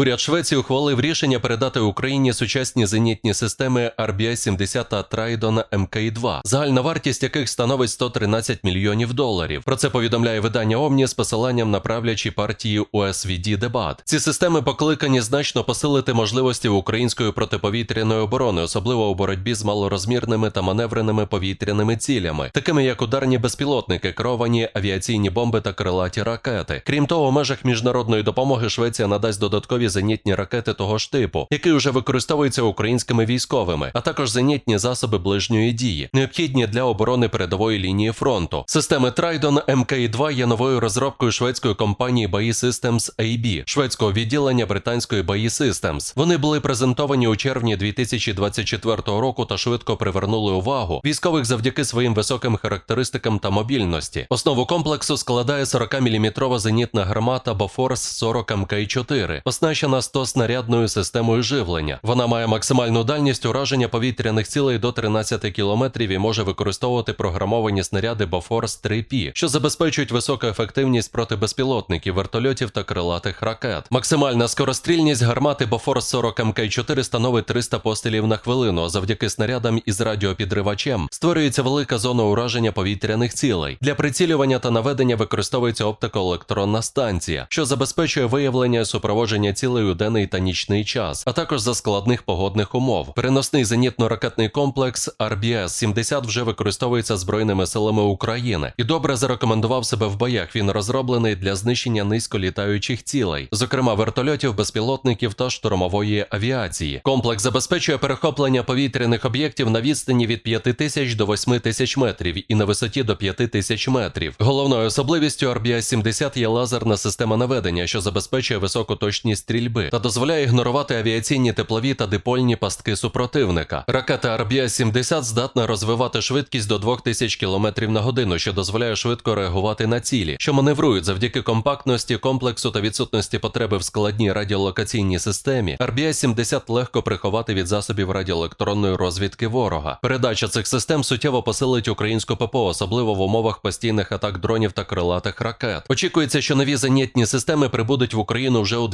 Уряд Швеції ухвалив рішення передати Україні сучасні зенітні системи RBS-70 та Tridon MK2, загальна вартість яких становить 113 мільйонів доларів. Про це повідомляє видання Омні з посиланням на правлячі партії USVD Дебат. Ці системи покликані значно посилити можливості української протиповітряної оборони, особливо у боротьбі з малорозмірними та маневреними повітряними цілями, такими як ударні безпілотники, керовані авіаційні бомби та крилаті ракети. Крім того, у межах міжнародної допомоги Швеція надасть додаткові зенітні ракети того ж типу, які вже використовуються українськими військовими, а також зенітні засоби ближньої дії, необхідні для оборони передової лінії фронту. Системи Tridon MK2 є новою розробкою шведської компанії BAE Systems AB, шведського відділення британської BAE Systems. Вони були презентовані у червні 2024 року та швидко привернули увагу військових завдяки своїм високим характеристикам та мобільності. Основу комплексу складає 40-мм зенітна гармата Bofors 40 МК4, оснащена 100 снарядною системою живлення. Вона має максимальну дальність ураження повітряних цілей до 13 км і може використовувати програмовані снаряди Bofors 3P, що забезпечують високу ефективність проти безпілотників, вертольотів та крилатих ракет. Максимальна скорострільність гармати Bofors 40 МК4 становить 300 пострілів на хвилину. а Завдяки снарядам із радіопідривачем створюється велика зона ураження повітряних цілей. Для прицілювання та наведення використовується оптико-електронна станція, що забезпечує виявлення і супроводження цілей у денний та нічний час, а також за складних погодних умов. Переносний зенітно-ракетний комплекс RBS-70 вже використовується збройними силами України і добре зарекомендував себе в боях. Він розроблений для знищення низьколітаючих цілей, зокрема вертольотів, безпілотників та штурмової авіації. Комплекс забезпечує перехоплення повітряних об'єктів на відстані від 5 тисяч до 8 тисяч метрів і на висоті до 5 тисяч метрів. Головною особливістю RBS-70 є лазерна система наведення, що забезпечує високу точність стрільби та дозволяє ігнорувати авіаційні теплові та дипольні пастки супротивника. Ракета RBS-70 здатна розвивати швидкість до 2000 км на годину, що дозволяє швидко реагувати на цілі, що маневрують завдяки компактності комплексу та відсутності потреби в складній радіолокаційній системі. RBS-70 легко приховати від засобів радіоелектронної розвідки ворога. Передача цих систем суттєво посилить українську ППО, особливо в умовах постійних атак дронів та крилатих ракет. Очікується, що нові зенітні системи прибудуть в Україну вже у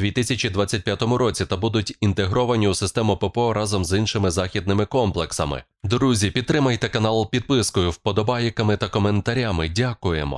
2025 році та будуть інтегровані у систему ППО разом з іншими західними комплексами. Друзі, підтримайте канал підпискою, вподобайками та коментарями. Дякуємо.